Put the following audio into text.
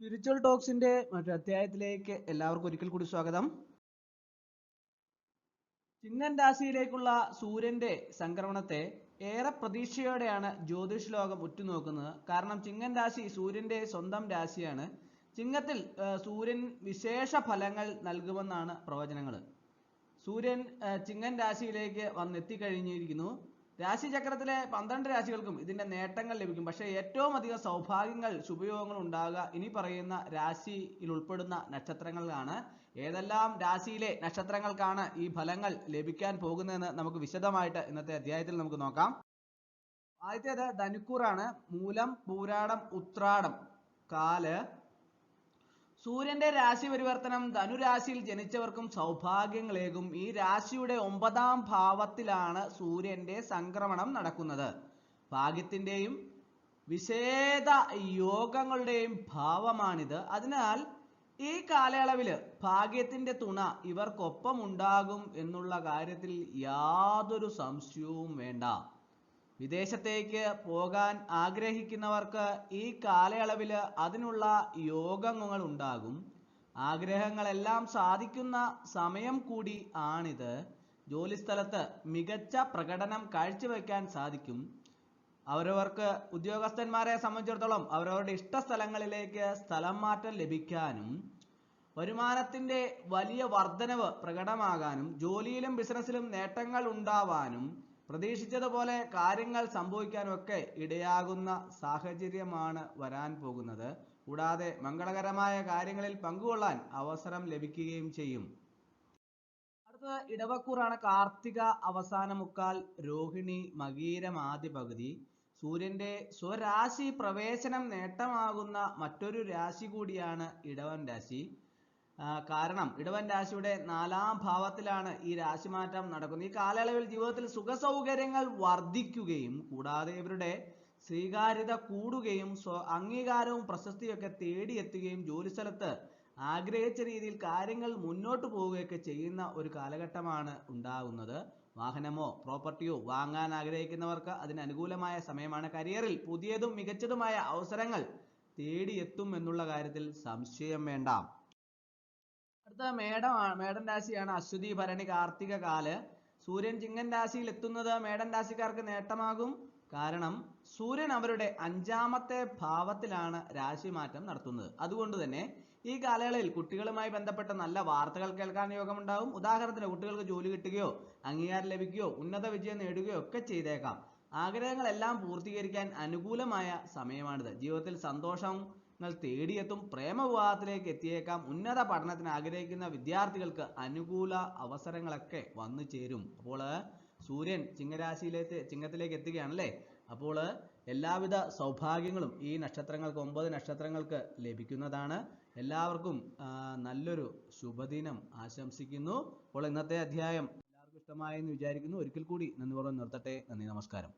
Spiritual ടോക്സിന്റെ മറ്റൊരു അധ്യായത്തിലേക്ക് എല്ലാവർക്കും ഒരിക്കൽ കൂടി സ്വാഗതം. ചിങ്ങൻ രാശിയിലേക്കുള്ള സൂര്യന്റെ സംക്രമണത്തെ ഏറെ പ്രതീക്ഷയോടെയാണ് ജ്യോതിഷ് ലോകം ഉറ്റുനോക്കുന്നത്. കാരണം ചിങ്ങൻ രാശി സൂര്യന്റെ സ്വന്തം രാശിയാണ്. ചിങ്ങത്തിൽ സൂര്യൻ വിശേഷ ഫലങ്ങൾ നൽകുമെന്നാണ് പ്രവചനങ്ങൾ സൂര്യൻ ചിങ്ങൻ രാശിയിലേക്ക് വന്നെത്തിക്കഴിഞ്ഞിരിക്കുന്നു. രാശിചക്രത്തിലെ പന്ത്രണ്ട് രാശികൾക്കും ഇതിന്റെ നേട്ടങ്ങൾ ലഭിക്കും. പക്ഷേ ഏറ്റവും അധികം സൗഭാഗ്യങ്ങൾ ശുഭയോഗങ്ങൾ ഉണ്ടാകുക ഇനി പറയുന്ന രാശിയിൽ ഉൾപ്പെടുന്ന നക്ഷത്രങ്ങളിലാണ്. ഏതെല്ലാം രാശിയിലെ നക്ഷത്രങ്ങൾക്കാണ് ഈ ഫലങ്ങൾ ലഭിക്കാൻ പോകുന്നതെന്ന് നമുക്ക് വിശദമായിട്ട് ഇന്നത്തെ അധ്യായത്തിൽ നമുക്ക് നോക്കാം. ആദ്യത്തേത് ധനുക്കൂറാണ്. മൂലം പൂരാടം ഉത്രാടം. കാൽ സൂര്യന്റെ രാശി പരിവർത്തനം ധനുരാശിയിൽ ജനിച്ചവർക്കും സൗഭാഗ്യങ്ങളേകും. ഈ രാശിയുടെ ഒമ്പതാം ഭാവത്തിലാണ് സൂര്യന്റെ സംക്രമണം നടക്കുന്നത്. ഭാഗ്യത്തിന്റെയും വിശേഷ യോഗങ്ങളുടെയും ഭാവമാണിത്. അതിനാൽ ഈ കാലയളവിൽ ഭാഗ്യത്തിന്റെ തുണ ഇവർക്കൊപ്പം ഉണ്ടാകും എന്നുള്ള കാര്യത്തിൽ യാതൊരു സംശയവും വേണ്ട. വിദേശത്തേക്ക് പോകാൻ ആഗ്രഹിക്കുന്നവർക്ക് ഈ കാലയളവിൽ അതിനുള്ള യോഗങ്ങൾ ഉണ്ടാകും. ആഗ്രഹങ്ങളെല്ലാം സാധിക്കുന്ന സമയം കൂടി ആണിത്. ജോലിസ്ഥലത്ത് മികച്ച പ്രകടനം കാഴ്ചവെക്കാൻ സാധിക്കും. അവരവർക്ക് ഉദ്യോഗസ്ഥന്മാരെ സംബന്ധിച്ചിടത്തോളം അവരവരുടെ ഇഷ്ട സ്ഥലങ്ങളിലേക്ക് സ്ഥലം മാറ്റം ലഭിക്കാനും വരുമാനത്തിന്റെ വലിയ വർധനവ് പ്രകടമാകാനും ജോലിയിലും ബിസിനസ്സിലും നേട്ടങ്ങൾ ഉണ്ടാവാനും പ്രതീക്ഷിച്ചതുപോലെ കാര്യങ്ങൾ സംഭവിക്കാനൊക്കെ ഇടയാകുന്ന സാഹചര്യമാണ് വരാൻ പോകുന്നത്. കൂടാതെ മംഗളകരമായ കാര്യങ്ങളിൽ പങ്കുകൊള്ളാൻ അവസരം ലഭിക്കുകയും ചെയ്യും. അടുത്തത് ഇടവക്കൂറാണ് കാർത്തിക അവസാന മുക്കാൽ രോഹിണി മകീരം ആദ്യ പകുതി. സൂര്യന്റെ സ്വരാശി പ്രവേശനം നേട്ടമാകുന്ന മറ്റൊരു രാശി കൂടിയാണ് ഇടവൻ രാശി. കാരണം ഇടവൻ രാശിയുടെ നാലാം ഭാവത്തിലാണ് ഈ രാശിമാറ്റം നടക്കുന്നത്. ഈ കാലയളവിൽ ജീവിതത്തിൽ സുഖസൗകര്യങ്ങൾ വർദ്ധിക്കുകയും കൂടാതെ ഇവരുടെ സ്വീകാര്യത കൂടുകയും അംഗീകാരവും പ്രശസ്തിയൊക്കെ തേടിയെത്തുകയും ജോലിസ്ഥലത്ത് ആഗ്രഹിച്ച രീതിയിൽ കാര്യങ്ങൾ മുന്നോട്ട് പോവുകയൊക്കെ ചെയ്യുന്ന ഒരു കാലഘട്ടമാണ് ഉണ്ടാകുന്നത് വാഹനമോ പ്രോപ്പർട്ടിയോ വാങ്ങാൻ ആഗ്രഹിക്കുന്നവർക്ക് അതിന് അനുകൂലമായ സമയമാണ്. കരിയറിൽ പുതിയതും മികച്ചതുമായ അവസരങ്ങൾ തേടിയെത്തും എന്നുള്ള കാര്യത്തിൽ സംശയം വേണ്ട. അടുത്ത മേടമാണ് മേടൻ രാശിയാണ് അശ്വതി ഭരണി കാർത്തിക കാൽ. സൂര്യൻ ചിങ്ങൻ രാശിയിൽ എത്തുന്നത് മേടൻ രാശിക്കാർക്ക് നേട്ടമാകും. കാരണം സൂര്യൻ അവരുടെ അഞ്ചാമത്തെ ഭാവത്തിലാണ് രാശിമാറ്റം നടത്തുന്നത്. അതുകൊണ്ട് തന്നെ ഈ കാലയളവിൽ കുട്ടികളുമായി ബന്ധപ്പെട്ട നല്ല വാർത്തകൾ കേൾക്കാൻ യോഗമുണ്ടാകും ഉദാഹരണത്തിന് കുട്ടികൾക്ക് ജോലി കിട്ടുകയോ അംഗീകാരം ലഭിക്കുകയോ ഉന്നത വിജയം നേടുകയോ ഒക്കെ ചെയ്തേക്കാം. ആഗ്രഹങ്ങളെല്ലാം പൂർത്തീകരിക്കാൻ അനുകൂലമായ സമയമാണിത്. ജീവിതത്തിൽ സന്തോഷങ്ങൾ തേടിയെത്തും പ്രേമവിവാഹത്തിലേക്ക് എത്തിയേക്കാം. ഉന്നത പഠനത്തിന് ആഗ്രഹിക്കുന്ന വിദ്യാർത്ഥികൾക്ക് അനുകൂല അവസരങ്ങളൊക്കെ വന്നു ചേരും. അപ്പോൾ സൂര്യൻ ചിങ്ങരാശിയിലേക്ക് ചിങ്ങത്തിലേക്ക് എത്തുകയാണല്ലേ? അപ്പോൾ എല്ലാവിധ സൗഭാഗ്യങ്ങളും ഈ നക്ഷത്രങ്ങൾക്ക് ഒമ്പത് നക്ഷത്രങ്ങൾക്ക് ലഭിക്കുന്നതാണ്. എല്ലാവർക്കും നല്ലൊരു ശുഭദിനം ആശംസിക്കുന്നു. അപ്പോൾ ഇന്നത്തെ അധ്യായം എല്ലാവർക്കും ഇഷ്ടമായെന്ന് വിചാരിക്കുന്നു. ഒരിക്കൽ കൂടി നന്ദി പറഞ്ഞു നിർത്തട്ടെ. നന്ദി നമസ്കാരം.